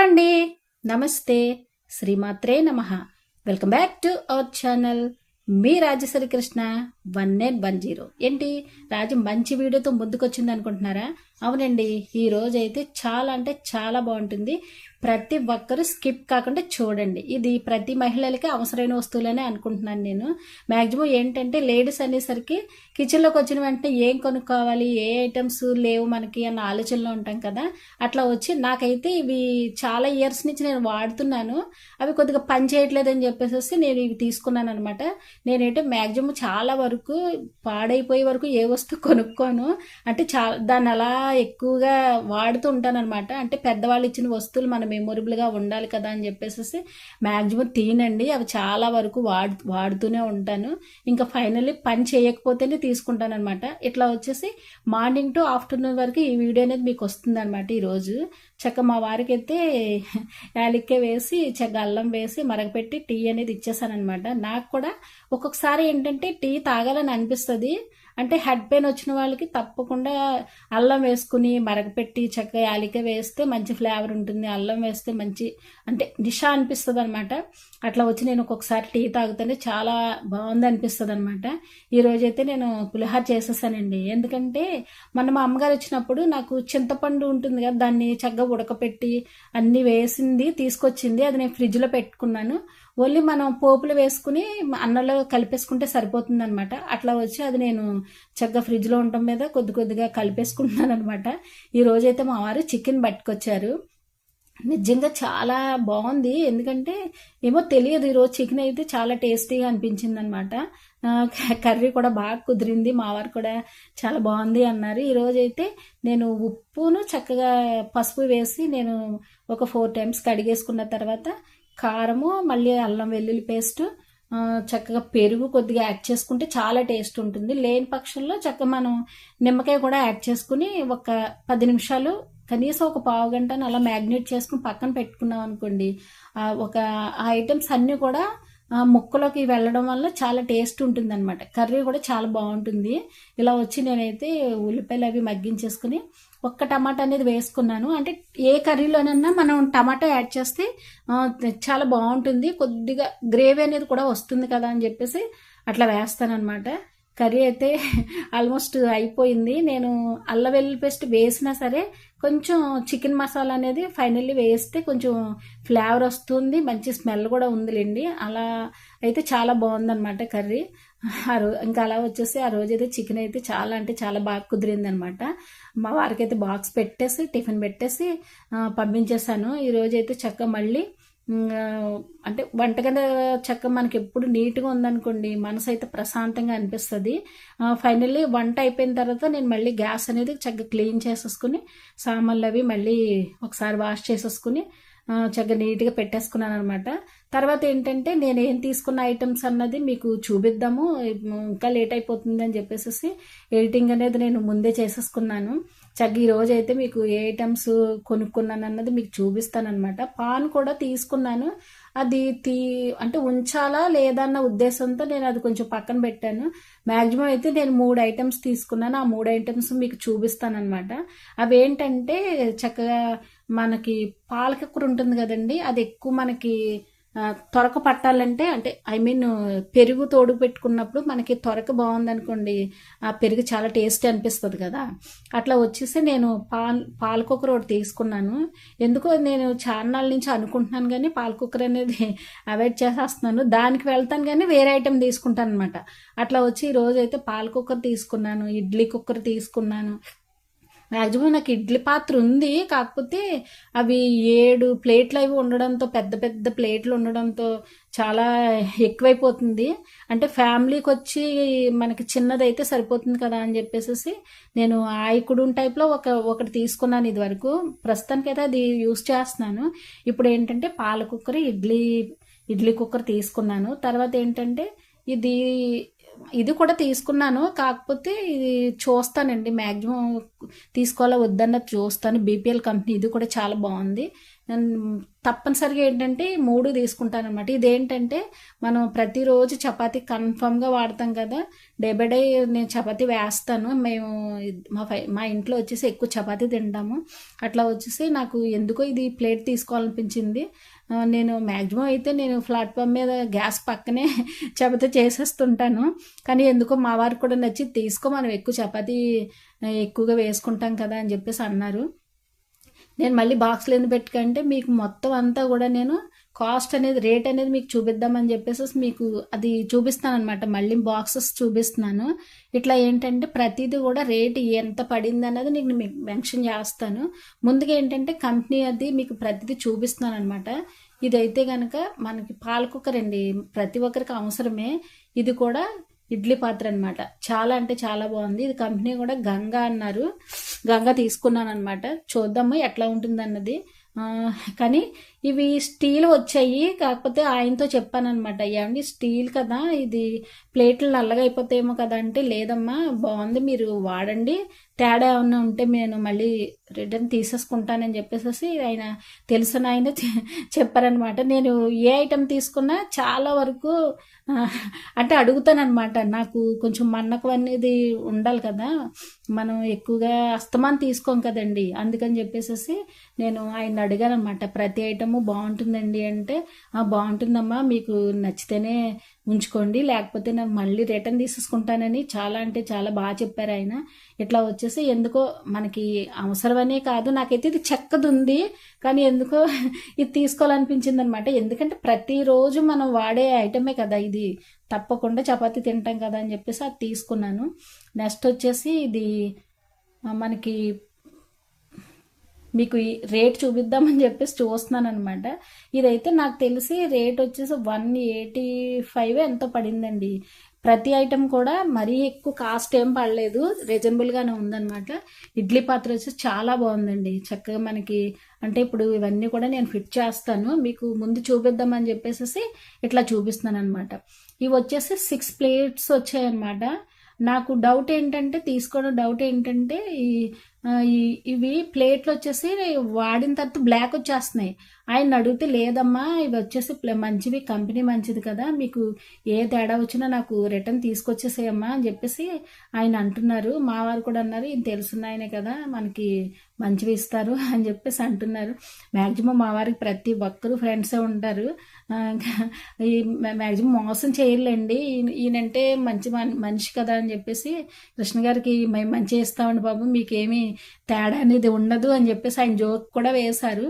Hello అండి. నమస్తే. శ్రీమాత్రే నమ. Welcome back to our channel. Me Rajashri Krishna one nine one zero. ఏంటి? రాజు మంచి వీడియోతో ముందుకొచ్చింది అనుకుంటున్నారా అవునండి ఈ రోజు అయితే చాలా అంటే చాలా బాగుంటుంది. ప్రతి ఒక్కరు స్కిప్ కాకుండా చూడండి. ఇది ప్రతి మహిళలకి అవసరమైన వస్తువులనే అనుకుంటున్నాను నేను. మ్యాక్సిమం ఏంటంటే లేడీస్ అనేసరికి కిచెన్లోకి వచ్చిన వెంటనే ఏం కొనుక్కోవాలి ఏ ఐటమ్స్ లేవు మనకి అన్న ఆలోచనలో ఉంటాం కదా. అట్లా వచ్చి నాకైతే ఇవి చాలా ఇయర్స్ నుంచి నేను వాడుతున్నాను. అవి కొద్దిగా పని చేయట్లేదని చెప్పేసి నేను ఇవి తీసుకున్నాను అనమాట నేనైతే మ్యాక్సిమం చాలా వరకు పాడైపోయే వరకు ఏ వస్తువు కొనుక్కోను. అంటే చాలా దాన్ని అలా ఎక్కువగా వాడుతూ ఉంటాననమాట అంటే పెద్దవాళ్ళు ఇచ్చిన వస్తువులు మన మెమొరబుల్గా ఉండాలి కదా అని చెప్పేసి మ్యాక్సిమం తినండి. అవి చాలా వరకు వాడు వాడుతూనే ఉంటాను. ఇంకా ఫైనల్లీ పని చేయకపోతేనే తీసుకుంటాను అనమాట ఇట్లా వచ్చేసి మార్నింగ్ టు ఆఫ్టర్నూన్ వరకు ఈ వీడియో అనేది మీకు వస్తుంది అనమాట ఈరోజు. చక్క మా వారికి అయితే యాలిక్కే వేసి చక్క అల్లం వేసి మరగపెట్టి టీ అనేది ఇచ్చేసాను అనమాట నాకు కూడా ఒక్కొక్కసారి ఏంటంటే టీ తాగాలని అనిపిస్తుంది. అంటే హెడ్ పెయిన్ వచ్చిన వాళ్ళకి తప్పకుండా అల్లం వేసుకుని మరగపెట్టి చక్కగా యాలిక వేస్తే మంచి ఫ్లేవర్ ఉంటుంది. అల్లం వేస్తే మంచి అంటే నిష అనిపిస్తుంది అనమాట అట్లా వచ్చి నేను ఒక్కొక్కసారి టీ తాగుతుంటే చాలా బాగుంది అనిపిస్తుంది అనమాట ఈరోజైతే నేను పులిహార చేసేసానండి. ఎందుకంటే మన మా అమ్మగారు వచ్చినప్పుడు నాకు చింతపండు ఉంటుంది కదా దాన్ని చక్కగా ఉడకపెట్టి అన్నీ వేసింది తీసుకొచ్చింది. అది నేను ఫ్రిడ్జ్లో పెట్టుకున్నాను. ఓన్లీ మనం పోపులు వేసుకుని అన్నంలో కలిపేసుకుంటే సరిపోతుంది అనమాట అట్లా వచ్చి అది నేను చక్కగా ఫ్రిడ్జ్లో ఉండటం మీద కొద్ది కొద్దిగా కలిపేసుకుంటున్నాను అనమాట ఈ రోజైతే మా వారు చికెన్ పట్టుకొచ్చారు. నిజంగా చాలా బాగుంది. ఎందుకంటే ఏమో తెలియదు ఈరోజు చికెన్ అయితే చాలా టేస్టీగా అనిపించింది అనమాట కర్రీ కూడా బాగా కుదిరింది. మా వారు కూడా చాలా బాగుంది అన్నారు. ఈరోజు అయితే నేను ఉప్పును చక్కగా పసుపు వేసి నేను ఒక ఫోర్ టైమ్స్ కడిగేసుకున్న తర్వాత కారము మళ్ళీ అల్లం వెల్లుల్లి పేస్ట్ చక్కగా పెరుగు కొద్దిగా యాడ్ చేసుకుంటే చాలా టేస్ట్ ఉంటుంది. లేని పక్షంలో చక్కగా మనం నిమ్మకాయ కూడా యాడ్ చేసుకుని ఒక పది నిమిషాలు కనీసం ఒక పావు గంటను అలా మ్యాగ్నేట్ చేసుకుని పక్కన పెట్టుకున్నాం అనుకోండి ఒక ఆ ఐటమ్స్ అన్నీ కూడా ముక్కలోకి వెళ్ళడం వల్ల చాలా టేస్ట్ ఉంటుంది అనమాట కర్రీ కూడా చాలా బాగుంటుంది. ఇలా వచ్చి నేనైతే ఉల్లిపాయలు అవి మగ్గించేసుకుని ఒక్క టమాటా అనేది వేసుకున్నాను. అంటే ఏ కర్రీలోనైనా మనం టమాటా యాడ్ చేస్తే చాలా బాగుంటుంది. కొద్దిగా గ్రేవీ అనేది కూడా వస్తుంది కదా అని చెప్పేసి అట్లా వేస్తానమాట కర్రీ అయితే ఆల్మోస్ట్ అయిపోయింది. నేను అల్లం వెల్లుల్లి పేస్ట్ వేసినా సరే కొంచెం చికెన్ మసాలా అనేది ఫైనల్లీ వేస్తే కొంచెం ఫ్లేవర్ వస్తుంది. మంచి స్మెల్ కూడా ఉందిలేండి. అలా అయితే చాలా బాగుందన్నమాట కర్రీ. ఆ రోజు ఇంకా అలా వచ్చేసి ఆ రోజు అయితే చికెన్ అయితే చాలా అంటే చాలా బాగా కుదిరింది అనమాట మా వారికి అయితే బాక్స్ పెట్టేసి టిఫిన్ పెట్టేసి పంపించేశాను. ఈరోజు అయితే చక్క మళ్ళీ అంటే వంటగది చక్క మనకి ఎప్పుడు నీట్గా ఉందనుకోండి మనసు అయితే ప్రశాంతంగా అనిపిస్తుంది. ఫైనల్లీ వంట అయిపోయిన తర్వాత నేను మళ్ళీ గ్యాస్ అనేది చక్కగా క్లీన్ చేసేసుకుని సామాన్లు అవి మళ్ళీ ఒకసారి వాష్ చేసేసుకుని చక్కగా నీట్గా పెట్టేసుకున్నాను అనమాట తర్వాత ఏంటంటే నేను ఏం తీసుకున్న ఐటమ్స్ అన్నది మీకు చూపిద్దాము. ఇంకా లేట్ అయిపోతుంది అని చెప్పేసి ఎడిటింగ్ అనేది నేను ముందే చేసేసుకున్నాను. చక్కగా ఈ రోజు అయితే మీకు ఏ ఐటమ్స్ కొనుక్కున్నాను అన్నది మీకు చూపిస్తానమాట పాన్ కూడా తీసుకున్నాను. అది తీ అంటే ఉంచాలా లేదా అన్న ఉద్దేశంతో నేను అది కొంచెం పక్కన పెట్టాను. మ్యాక్సిమం అయితే నేను మూడు ఐటమ్స్ తీసుకున్నాను. ఆ మూడు ఐటమ్స్ మీకు చూపిస్తానమాట అవి ఏంటంటే చక్కగా మనకి పాలకక్కర ఉంటుంది కదండి అది ఎక్కువ మనకి త్వరక పట్టాలంటే అంటే ఐ మీన్ పెరుగు తోడు పెట్టుకున్నప్పుడు మనకి త్వరక బాగుందనుకోండి ఆ పెరుగు చాలా టేస్ట్ అనిపిస్తుంది కదా. అట్లా వచ్చేసి నేను పాల్ పాలకొక్కర ఒకటి తీసుకున్నాను. ఎందుకో నేను చాన్నాళ్ళ నుంచి అనుకుంటున్నాను కానీ పాలకొక్కర అనేది అవాయిడ్ చేసేస్తున్నాను. దానికి వెళ్తాను కానీ వేరే ఐటెం తీసుకుంటాను అనమాట అట్లా వచ్చి ఈరోజు అయితే పాలకొక్కర తీసుకున్నాను ఇడ్లీ కుక్కర్ తీసుకున్నాను. మ్యాక్సిమం నాకు ఇడ్లీ పాత్ర ఉంది. కాకపోతే అవి ఏడు ప్లేట్లు అవి ఉండడంతో పెద్ద పెద్ద ప్లేట్లు ఉండడంతో చాలా ఎక్కువైపోతుంది. అంటే ఫ్యామిలీకి వచ్చి మనకి చిన్నదైతే సరిపోతుంది కదా అని చెప్పేసి నేను ఆయకుడు టైప్లో ఒక ఒకటి తీసుకున్నాను ఇది వరకు ప్రస్తుతానికైతే అది యూస్ చేస్తున్నాను. ఇప్పుడు ఏంటంటే పాల కుక్కర్ ఇడ్లీ ఇడ్లీ కుక్కర్ తీసుకున్నాను. తర్వాత ఏంటంటే ఇది ఇది కూడా తీసుకున్నాను. కాకపోతే ఇది చూస్తానండి. మ్యాక్సిమం తీసుకోవాలా వద్దన్నది చూస్తాను. బీపీఎల్ కంపెనీ ఇది కూడా చాలా బాగుంది. తప్పనిసరిగా ఏంటంటే మూడు తీసుకుంటాను అనమాట ఇదేంటంటే మనం ప్రతిరోజు చపాతీ కన్ఫామ్గా వాడతాం కదా. డే బై డే నేను చపాతీ వేస్తాను. మేము మా ఫై మా ఇంట్లో వచ్చేసి ఎక్కువ చపాతీ తింటాము. అట్లా వచ్చేసి నాకు ఎందుకో ఇది ప్లేట్ తీసుకోవాలనిపించింది. నేను మ్యాక్సిమం అయితే నేను ప్లాట్ఫామ్ మీద గ్యాస్ పక్కనే చపాతి చేసేస్తుంటాను. కానీ ఎందుకో మా వారికి కూడా నచ్చి తీసుకో మనం ఎక్కువ చపాతీ ఎక్కువగా వేసుకుంటాం కదా అని చెప్పేసి అన్నారు. నేను మళ్ళీ బాక్స్లో ఎందుకు పెట్టుకంటే మీకు మొత్తం అంతా కూడా నేను కాస్ట్ అనేది రేట్ అనేది మీకు చూపిద్దామని చెప్పేసి మీకు అది చూపిస్తాను అనమాట మళ్ళీ బాక్సెస్ చూపిస్తున్నాను. ఇట్లా ఏంటంటే ప్రతిదీ కూడా రేట్ ఎంత పడింది అనేది నేను మీకు మెన్షన్ చేస్తాను. ముందుగా ఏంటంటే కంపెనీ అది మీకు ప్రతిదీ చూపిస్తున్నాను అనమాట ఇదైతే కనుక మనకి పాల కుక్కర్ అండి. ప్రతి ఒక్కరికి అవసరమే. ఇది కూడా ఇడ్లీ పాత్ర అనమాట చాలా అంటే చాలా బాగుంది. ఇది కంపెనీ కూడా గంగా అన్నారు. గంగా తీసుకున్నాను అనమాట చూద్దాము ఎట్లా ఉంటుంది అన్నది కానీ ఇవి స్టీల్ వచ్చాయి. కాకపోతే ఆయనతో చెప్పానమాట ఏమండి స్టీల్ కదా ఇది ప్లేట్లు నల్లగా అయిపోతాయేమో కదా అంటే లేదమ్మా బాగుంది మీరు వాడండి. తేడా ఏమన్నా ఉంటే నేను మళ్ళీ రిటర్న్ తీసేసుకుంటానని చెప్పేసి ఆయన తెలిసిన ఆయన చెప్పారనమాట నేను ఏ ఐటెం తీసుకున్నా చాలా వరకు అంటే అడుగుతానమాట నాకు కొంచెం మన్నకం అనేది ఉండాలి కదా. మనం ఎక్కువగా అస్తమాన్ తీసుకోం కదండి. అందుకని చెప్పేసి నేను ఆయన అడిగాను అనమాట ప్రతి ఐటము బాగుంటుందండి అంటే బాగుంటుందమ్మా. మీకు నచ్చితేనే ఉంచుకోండి. లేకపోతే నేను మళ్ళీ రిటర్న్ తీసేసుకుంటానని చాలా అంటే చాలా బాగా చెప్పారు ఆయన. ఇట్లా వచ్చేసి ఎందుకో మనకి అవసరమనే కాదు. నాకైతే ఇది చెక్కది ఉంది కానీ ఎందుకో ఇది తీసుకోవాలనిపించింది అనమాట ఎందుకంటే ప్రతిరోజు మనం వాడే ఐటమే కదా ఇది. తప్పకుండా చపాతీ తింటాం కదా అని చెప్పేసి అది తీసుకున్నాను. నెక్స్ట్ వచ్చేసి ఇది మనకి మీకు ఈ రేట్ చూపిద్దామని చెప్పేసి చూస్తున్నాను అనమాట ఇదైతే నాకు తెలిసి రేట్ వచ్చేసి వన్ ఎయిటీ ఫైవ్ ఎంతో పడిందండి. ప్రతి ఐటెం కూడా మరీ ఎక్కువ కాస్ట్ ఏం పడలేదు. రీజనబుల్గానే ఉందన్నమాట. ఇడ్లీ పాత్ర వచ్చేసి చాలా బాగుందండి. చక్కగా మనకి అంటే ఇప్పుడు ఇవన్నీ కూడా నేను ఫిట్ చేస్తాను. మీకు ముందు చూపిద్దామని చెప్పేసి ఇట్లా చూపిస్తున్నాను అనమాట ఇవి వచ్చేసి సిక్స్ ప్లేట్స్ వచ్చాయన్నమాట. నాకు డౌట్ ఏంటంటే తీసుకోవడం డౌట్ ఏంటంటే ఈ- ఇవి ప్లేట్లు వచ్చేసి వాడిన తర్వాత బ్లాక్ వచ్చేస్తున్నాయి. ఆయన అడిగితే లేదమ్మా ఇవి వచ్చేసి మంచివి కంపెనీ మంచిది కదా మీకు ఏ తేడా వచ్చినా నాకు రిటర్న్ తీసుకొచ్చేసేయమ్మా అని చెప్పేసి ఆయన అంటున్నారు. మా వారు కూడా అన్నారు ఇది తెలుసున్న ఆయనే కదా మనకి మంచివి ఇస్తారు అని చెప్పేసి అంటున్నారు. మ్యాక్సిమం మా వారికి ప్రతి ఒక్కరు ఫ్రెండ్సే ఉంటారు. ఈ మ్యాక్సిమం మోసం చేయలేండి ఈయన- ఈయనంటే మంచి మనిషి కదా అని చెప్పేసి కృష్ణ గారికి మేము మంచి ఇస్తామండి బాబు మీకేమీ తేడా అనేది ఉండదు అని చెప్పేసి ఆయన జోక్ కూడా వేశారు.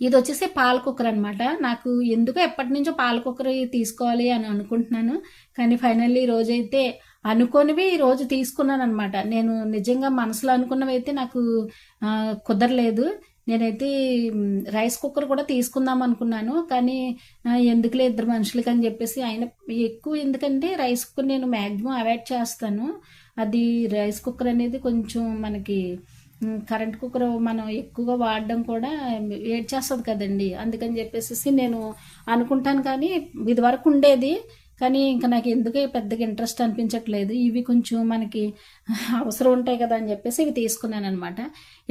ఇది వచ్చేసి పాల కుక్కర్ అనమాట నాకు ఎందుకో ఎప్పటి నుంచో పాల కుక్కర్ తీసుకోవాలి అని అనుకుంటున్నాను. కానీ ఫైనల్లీ ఈ రోజైతే అనుకోనివి ఈ రోజు తీసుకున్నాను అనమాట నేను నిజంగా మనసులో అనుకున్నవి అయితే నాకు కుదరలేదు. నేనైతే రైస్ కుక్కర్ కూడా తీసుకుందాం అనుకున్నాను. కానీ ఎందుకులే ఇద్దరు మనుషులకి అని చెప్పేసి ఆయన ఎక్కువ ఎందుకంటే రైస్ కుక్కర్ నేను మ్యాక్సిమం అవాయిడ్ చేస్తాను. అది రైస్ కుక్కర్ అనేది కొంచెం మనకి కరెంట్ కుక్కర్ మనం ఎక్కువగా వాడడం కూడా వేడి చేస్తుంది కదండి. అందుకని చెప్పేసి నేను అనుకుంటాను కానీ ఇది వరకు ఉండేది. కానీ ఇంకా నాకు ఎందుకే పెద్దగా ఇంట్రెస్ట్ అనిపించట్లేదు. ఇవి కొంచెం మనకి అవసరం ఉంటాయి కదా అని చెప్పేసి ఇవి తీసుకున్నాను అనమాట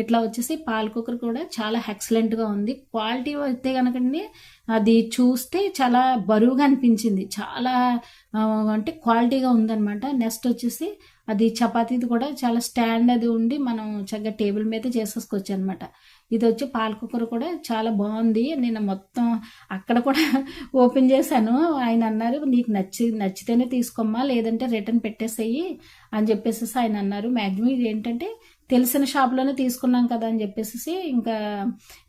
ఇట్లా వచ్చేసి పాల కుక్కర్ కూడా చాలా ఎక్సలెంట్గా ఉంది. క్వాలిటీ అయితే కనుకండి అది చూస్తే చాలా బరువుగా అనిపించింది. చాలా అంటే క్వాలిటీగా ఉందన్నమాట. నెక్స్ట్ వచ్చేసి అది చపాతీది కూడా చాలా స్టాండ్ అది ఉండి మనం చక్కగా టేబుల్ మీద చేసేసుకోవచ్చు అనమాట ఇది వచ్చి పాల కుక్కర్ కూడా చాలా బాగుంది. నేను మొత్తం అక్కడ కూడా ఓపెన్ చేశాను. ఆయన అన్నారు నీకు నచ్చి నచ్చితేనే తీసుకోమ్మా లేదంటే రిటర్న్ పెట్టేసేయి అని చెప్పేసి ఆయన అన్నారు. మ్యాక్సిమం ఇది ఏంటంటే తెలిసిన షాప్లోనే తీసుకున్నాం కదా అని చెప్పేసి ఇంకా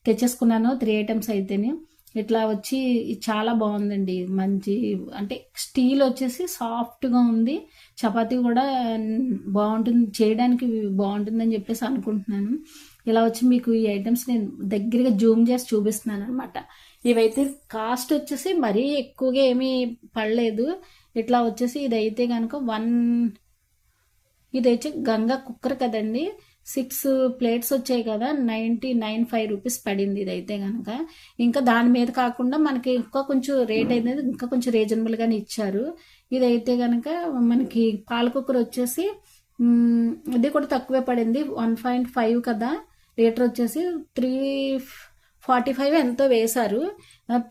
తెచ్చేసుకున్నాను త్రీ ఐటమ్స్ అయితేనే. ఇట్లా వచ్చి చాలా బాగుందండి. మంచి అంటే స్టీల్ వచ్చేసి సాఫ్ట్గా ఉంది. చపాతీ కూడా బాగుంటుంది చేయడానికి బాగుంటుందని చెప్పేసి అనుకుంటున్నాను. ఇలా వచ్చి మీకు ఈ ఐటమ్స్ నేను దగ్గరగా జూమ్ చేసి చూపిస్తున్నాను అనమాట ఇవైతే కాస్ట్ వచ్చేసి మరీ ఎక్కువగా ఏమీ పడలేదు. ఇట్లా వచ్చేసి ఇదైతే కనుక వన్ ఇది వచ్చి గంగా కుక్కర్ కదండి. సిక్స్ ప్లేట్స్ వచ్చాయి కదా నైంటీ నైన్ ఫైవ్ రూపీస్ పడింది ఇదైతే కనుక ఇంకా దాని మీద కాకుండా మనకి ఇంకా కొంచెం రేట్ అనేది ఇంకా కొంచెం రీజనబుల్గానే ఇచ్చారు. ఇదైతే కనుక మనకి పాల కుక్కర్ వచ్చేసి ఇది కూడా తక్కువే పడింది వన్ పాయింట్ ఫైవ్ కదా. లీటర్ వచ్చేసి త్రీ ఫార్టీ ఫైవ్ ఎంతో వేశారు.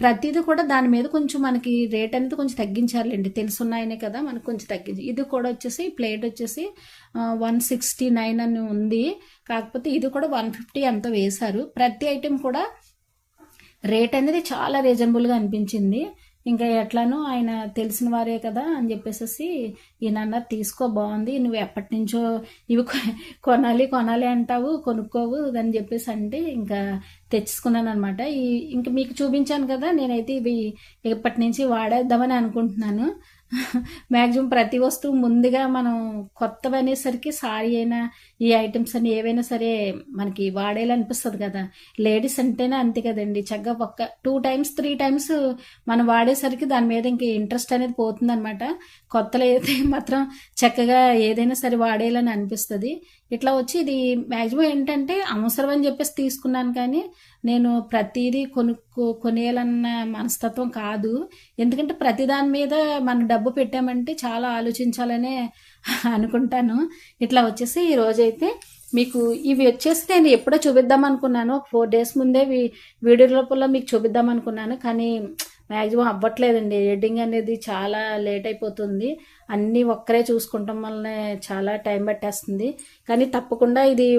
ప్రతిది కూడా దాని మీద కొంచెం మనకి రేట్ అనేది కొంచెం తగ్గించారులేండి. తెలుసున్నాయనే కదా మనకు కొంచెం తగ్గించి. ఇది కూడా వచ్చేసి ప్లేట్ వచ్చేసి వన్ సిక్స్టీ నైన్ అని ఉంది. కాకపోతే ఇది కూడా వన్ ఫిఫ్టీ ఎంతో వేశారు. ప్రతి ఐటెం కూడా రేట్ అనేది చాలా రీజనబుల్గా అనిపించింది. ఇంకా ఎట్లానో ఆయన తెలిసిన వారే కదా అని చెప్పేసి ఈయన తీసుకో బాగుంది. నువ్వు ఎప్పటి నుంచో ఇవి కొ- కొనాలి కొనాలి అంటావు కొనుక్కోవు అని చెప్పేసి అంటే ఇంకా తెచ్చుకున్నాను అనమాట ఈ ఇంకా మీకు చూపించాను కదా నేనైతే ఇవి ఎప్పటి నుంచి వాడేద్దామని అనుకుంటున్నాను. మ్యాక్సిమం ప్రతి వస్తువు ముందుగా మనం కొత్తవి అనేసరికి సారీ అయినా ఈ ఐటమ్స్ అని ఏవైనా సరే మనకి వాడేలా అనిపిస్తుంది కదా. లేడీస్ అంటేనే అంతే కదండి. చక్కగా ఒక్క టూ టైమ్స్ త్రీ టైమ్స్ మనం వాడేసరికి దాని మీద ఇంక ఇంట్రెస్ట్ అనేది పోతుందనమాట కొత్తలో అయితే మాత్రం చక్కగా ఏదైనా సరే వాడేయాలని అనిపిస్తుంది. ఇట్లా వచ్చి ఇది మ్యాక్సిమం ఏంటంటే అవసరం అని చెప్పేసి తీసుకున్నాను కానీ నేను ప్రతిదీ కొనుక్కో కొనేయాలన్న మనస్తత్వం కాదు. ఎందుకంటే ప్రతి దాని మీద మనం డబ్బు పెట్టామంటే చాలా ఆలోచించాలనే అనుకుంటాను. ఇట్లా వచ్చేసి ఈరోజైతే మీకు ఇవి వచ్చేసి నేను ఎప్పుడో చూపిద్దాం అనుకున్నాను. ఒక ఫోర్ డేస్ ముందే వీడియో లోపల మీకు చూపిద్దాం అనుకున్నాను. కానీ మ్యాక్సిమం అవ్వట్లేదండి. ఎడిటింగ్ అనేది చాలా లేట్ అయిపోతుంది. అన్నీ ఒక్కరే చూసుకుంటాం వల్లనే చాలా టైం పట్టేస్తుంది. కానీ తప్పకుండా ఇది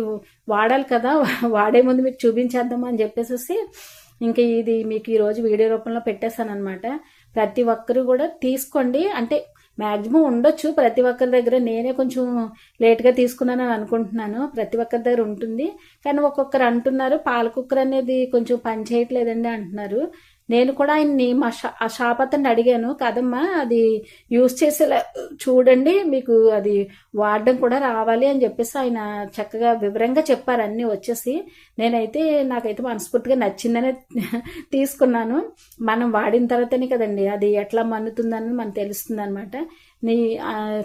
వాడాలి కదా. వాడే ముందు మీకు చూపించేద్దాం అని చెప్పేసి ఇంకా ఇది మీకు ఈరోజు వీడియో రూపంలో పెట్టేశాను అనమాట ప్రతి ఒక్కరు కూడా తీసుకోండి. అంటే మ్యాక్సిమం ఉండొచ్చు. ప్రతి ఒక్కరి దగ్గర నేనే కొంచెం లేట్గా తీసుకున్నాను అని అనుకుంటున్నాను. ప్రతి ఒక్కరి దగ్గర ఉంటుంది. కానీ ఒక్కొక్కరు అంటున్నారు. పాల కుక్కర్ అనేది కొంచెం పని చేయట్లేదండి అంటున్నారు. నేను కూడా ఆయన్ని మా షా ఆ షాప్ అతన్ని అడిగాను కదమ్మా అది యూజ్ చేసేలా చూడండి మీకు అది వాడడం కూడా రావాలి అని చెప్పేసి ఆయన చక్కగా వివరంగా చెప్పారు అన్నీ వచ్చేసి. నేనైతే నాకైతే మనస్ఫూర్తిగా నచ్చిందనే తీసుకున్నాను. మనం వాడిన తర్వాతనే కదండి అది ఎట్లా మన్నుతుందని మనకు తెలుస్తుంది అనమాట నీ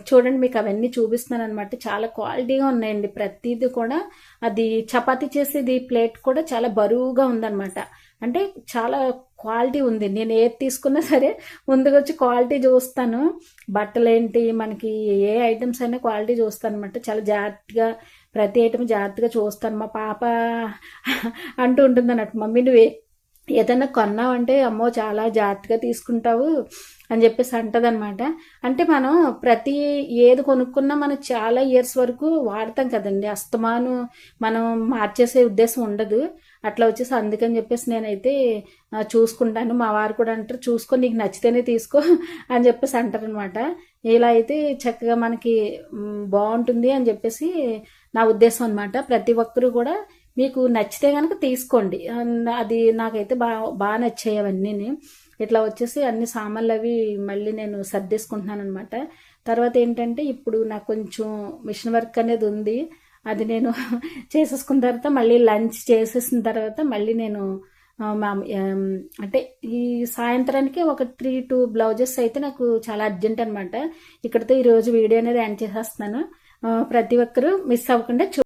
చూడండి మీకు అవన్నీ చూపిస్తున్నాను అనమాట చాలా క్వాలిటీగా ఉన్నాయండి. ప్రతిదీ కూడా అది చపాతీ చేసేది ప్లేట్ కూడా చాలా బరువుగా ఉందన్నమాట. అంటే చాలా క్వాలిటీ ఉంది. నేను ఏది తీసుకున్నా సరే ముందుకు వచ్చి క్వాలిటీ చూస్తాను. బట్టలు ఏంటి మనకి ఏ ఐటమ్స్ అయినా క్వాలిటీ చూస్తాను అనమాట చాలా జాగ్రత్తగా ప్రతి ఐటమ్ జాగ్రత్తగా చూస్తాను. మా పాప అంటూ ఉంటుంది అన్నట్టు మమ్మీ నువ్వు ఏదైనా కొన్నావంటే అమ్మో చాలా జాగ్రత్తగా తీసుకుంటావు అని చెప్పేసి అంటదనమాట అంటే మనం ప్రతి ఏది కొనుక్కున్నా మనం చాలా ఇయర్స్ వరకు వాడతాం కదండి. అస్తమాను మనం మార్చేసే ఉద్దేశం ఉండదు. అట్లా వచ్చేసి అందుకని చెప్పేసి నేనైతే చూసుకుంటాను. మా వారు కూడా అంటారు చూసుకొని నీకు నచ్చితేనే తీసుకో అని చెప్పేసి అంటారనమాట. ఇలా అయితే చక్కగా మనకి బాగుంటుంది అని చెప్పేసి నా ఉద్దేశం అనమాట ప్రతి ఒక్కరు కూడా మీకు నచ్చితే కనుక తీసుకోండి. అది నాకైతే బాగా బాగా నచ్చాయి అవన్నీ ఇట్లా వచ్చేసి అన్ని సామాన్లు అవి మళ్ళీ నేను సర్దేసుకుంటున్నాను అనమాట తర్వాత ఏంటంటే ఇప్పుడు నాకు కొంచెం మిషన్ వర్క్ అనేది ఉంది. అది నేను చేసేసుకున్న తర్వాత మళ్ళీ లంచ్ చేసేసిన తర్వాత మళ్ళీ నేను అంటే ఈ సాయంత్రానికి ఒక త్రీ టూ బ్లౌజెస్ అయితే నాకు చాలా అర్జెంట్ అనమాట ఇక్కడితో ఈరోజు వీడియో అనేది ఎండ్ చేసేస్తున్నాను. ప్రతి ఒక్కరూ మిస్ అవ్వకుండా చూ